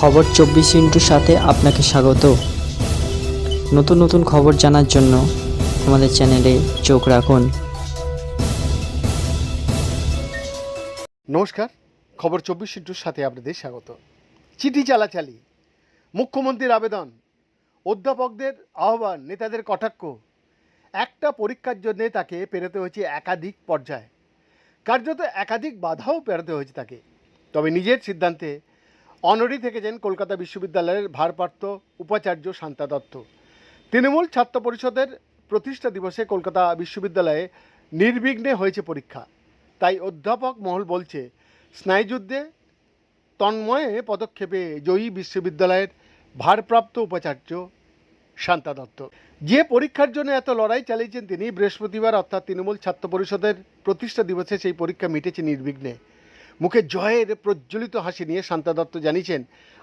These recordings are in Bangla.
খবর চব্বিশ ইন্টুর সাথে আপনাকে স্বাগত। নতুন নতুন খবর জানার জন্য আমাদের চ্যানেলে চোখ রাখুন। নমস্কার, খবর চব্বিশ ইন্টুর সাথে আপনাদের স্বাগত। চিঠি চালাচালি, মুখ্যমন্ত্রীর আবেদন, অধ্যাপকদের আহ্বান, নেতাদের কটাক্ষ, একটা পরীক্ষার জন্যে তাকে পেরোতে হয়েছে একাধিক পর্যায়। কার্যত একাধিক বাধাও পেরোতে হয়েছে তাকে। তবে নিজের সিদ্ধান্তে অনড়ি থেকেছেন কলকাতা বিশ্ববিদ্যালয়ের ভারপ্রাপ্ত উপাচার্য শান্তা দত্ত। তৃণমূল ছাত্র পরিষদের প্রতিষ্ঠা দিবসে কলকাতা বিশ্ববিদ্যালয়ে নির্বিঘ্নে হয়েছে পরীক্ষা। তাই অধ্যাপক মহল বলছে, স্নায়ুযুদ্ধে তন্ময়ে পদক্ষেপে জয়ী বিশ্ববিদ্যালয়ের ভারপ্রাপ্ত উপাচার্য শান্তা দত্ত। যে পরীক্ষার জন্য এত লড়াই চালিয়েছেন তিনি, বৃহস্পতিবার অর্থাৎ তৃণমূল ছাত্র পরিষদের প্রতিষ্ঠা দিবসে সেই পরীক্ষা মিটেছে নির্বিঘ্নে। মুখে জয়ের প্রজ্বলিত হাসি নিয়ে শান্তা দত্ত জানিয়েছেন,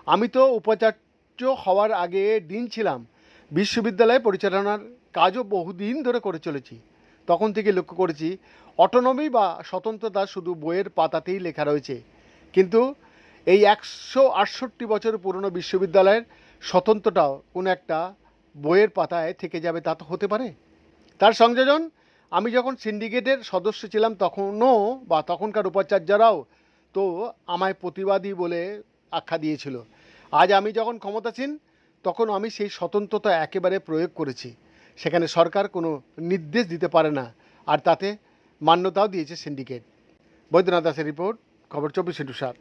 আমি তো উপাচার্য হওয়ার আগে দিন ছিলাম। বিশ্ববিদ্যালয় পরিচালনার কাজও বহুদিন ধরে করে চলেছি। তখন থেকে লক্ষ্য করেছি, অটোনমি বা স্বতন্ত্রতা শুধু বইয়ের পাতাতেই লেখা রয়েছে। কিন্তু এই একশো আটষট্টি বছর পুরনো বিশ্ববিদ্যালয়ের স্বতন্ত্রটাও কোনো একটা বইয়ের পাতায় থেকে যাবে তা তো হতে পারে? তার সংযোজন, আমি যখন সিন্ডিকেটের সদস্য ছিলাম তখনও বা তখনকার উপাচার্যরাও তো আমায় প্রতিবাদী বলে আখ্যা দিয়েছিল। আজ আমি যখন ক্ষমতাসীন, তখন আমি সেই স্বতন্ত্রতা একেবারে প্রয়োগ করেছি। সেখানে সরকার কোনো নির্দেশ দিতে পারে না, আর তাতে মান্যতাও দিয়েছে সিন্ডিকেট। বৈদ্যনাথ দাসের রিপোর্ট, খবর চব্বিশ ইন্টু সাত।